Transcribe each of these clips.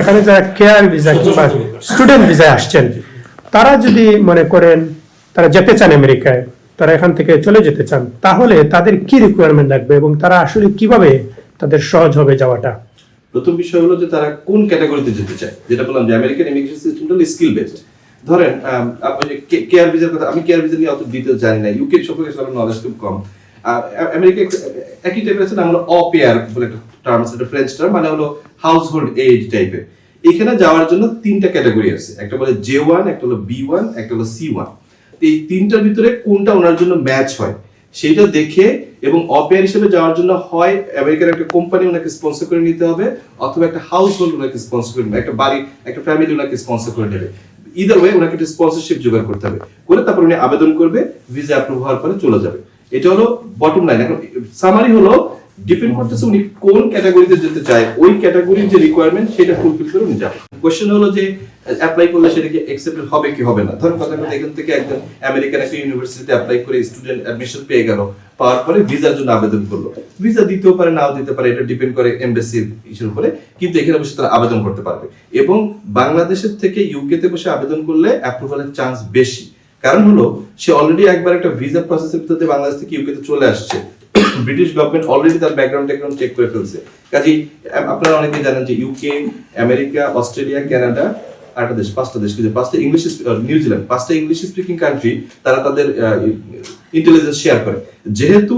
এখানে যারা care visa কিংবা স্টুডেন্ট ভিসায় আসছেন তারা যদি মনে করেন তারা যেতে চান আমেরিকায় তারা এখান থেকে চলে যেতে চান তাহলে তাদের কি রিকোয়ারমেন্ট লাগবে এবং তারা আসলে কীভাবে তাদের সহজ হবে যাওয়াটা? প্রথম বিষয় হলো যে তারা কোন ক্যাটাগরিতে যেতে চায়? যেটা বললাম যে আমেরিকান ইমিগ্রেশন সিস্টেমটা স্কিল বেসড ধরেন আপনি কেয়ার ভিসার কথা আমি কেয়ার ভিসা নিয়ে অত ডিটেলস জানি না। ইউকে সম্পর্কে আমার নলেজ খুব কম। আমেরিকা এক- একই টাইপের আছে না, আমরা অপেয়ার বলে একটা টার্ম আছে, একটা ফ্রেঞ্চ টার্ম মানে হলো হাউস হোল্ড টাইপের এখানে যাওয়ার জন্য তিনটা ক্যাটাগরি আছে, একটা বলে জে ওয়ান একটা হলো বি ওয়ান একটা হলো সি ওয়ান এই তিনটার ভিতরে কোনটা ওনার জন্য ম্যাচ হয়, সেটা দেখে এবং অপেয়ার হিসেবে যাওয়ার জন্য হয়, আমেরিকার একটা কোম্পানি ওনাকে স্পন্সর করে নিতে হবে, অথবা একটা হাউস হোল্ড ওনাকে স্পন্সর করে নেবে, একটা বাড়ি একটা ফ্যামিলি ওনাকে স্পন্সর করে নেবে। ইদার ওয়ে ওনাকে একটা স্পন্সরশিপ জোগাড় করতে হবে, করে তারপর উনি আবেদন করবে ভিসা অ্যাপ্রুভ হওয়ার পরে চলে যাবে। এটা হলো বটম লাইন এখন সামারি হলো ডিপেন্ড করতেছে উনি কোন ক্যাটাগরিতে যেতে চায়। ওই ক্যাটাগরির যে রিকোয়ারমেন্ট সেটা ফুলফিল করে উনি যাবে। কোশ্চেন হলো যে অ্যাপ্লাই করলে সেটা কি অ্যাকসেপ্টেড হবে কি হবে না? ধরুন কথা কথা এখান থেকে একজন আমেরিকান একটা ইউনিভার্সিটিতে অ্যাপ্লাই করে স্টুডেন্ট অ্যাডমিশন পেয়ে গেল। পাওয়ার পরে ভিসার জন্য আবেদন করল। ভিসা দিতেও পারে, নাও দিতে পারে, এটা ডিপেন্ড করে এমবাসির ইস্যুর উপরে। কিন্তু এখানে বসে তারা আবেদন করতে পারবে। এবং বাংলাদেশের থেকে ইউকে তে বসে আবেদন করলে অ্যাপ্রুভালের চান্স বেশি। কারণ হলো, সে অলরেডি একবার একটা ভিসা প্রসেসের ভিতরে বাংলাদেশ থেকে ইউকে চলে আসছে। ব্রিটিশ গভর্নমেন্ট অলরেডি তার ব্যাকগ্রাউন্ড ট্যাকগ্রাউন্ড চেক করে ফেলছে। কাজেই আপনারা অনেকেই জানেন যে ইউকে আমেরিকা অস্ট্রেলিয়া কানাডা আটটা দেশ, পাঁচটা দেশ কিন্তু পাঁচটা ইংলিশ নিউজিল্যান্ড পাঁচটা ইংলিশ স্পিকিং কান্ট্রি তারা তাদের ইন্টেলিজেন্স শেয়ার করে। যেহেতু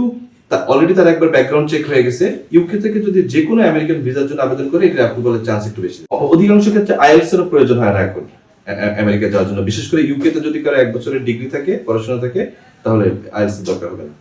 অলরেডি তার একবার ব্যাকগ্রাউন্ড চেক হয়ে গেছে ইউকে থেকে যদি যে কোনো আমেরিকান ভিসার জন্য আবেদন করে, এটা অ্যাপ্রুভালের চান্স একটু বেশি। অধিকাংশ ক্ষেত্রে আইএলস এরও প্রয়োজন হয় না এখন। আমেরিকা যাওয়ার জন্য। বিশেষ করে ইউকে তে যদি কারও এক বছরের ডিগ্রি থাকে, পড়াশোনা থাকে, তাহলে আইএলস দরকার হবে না।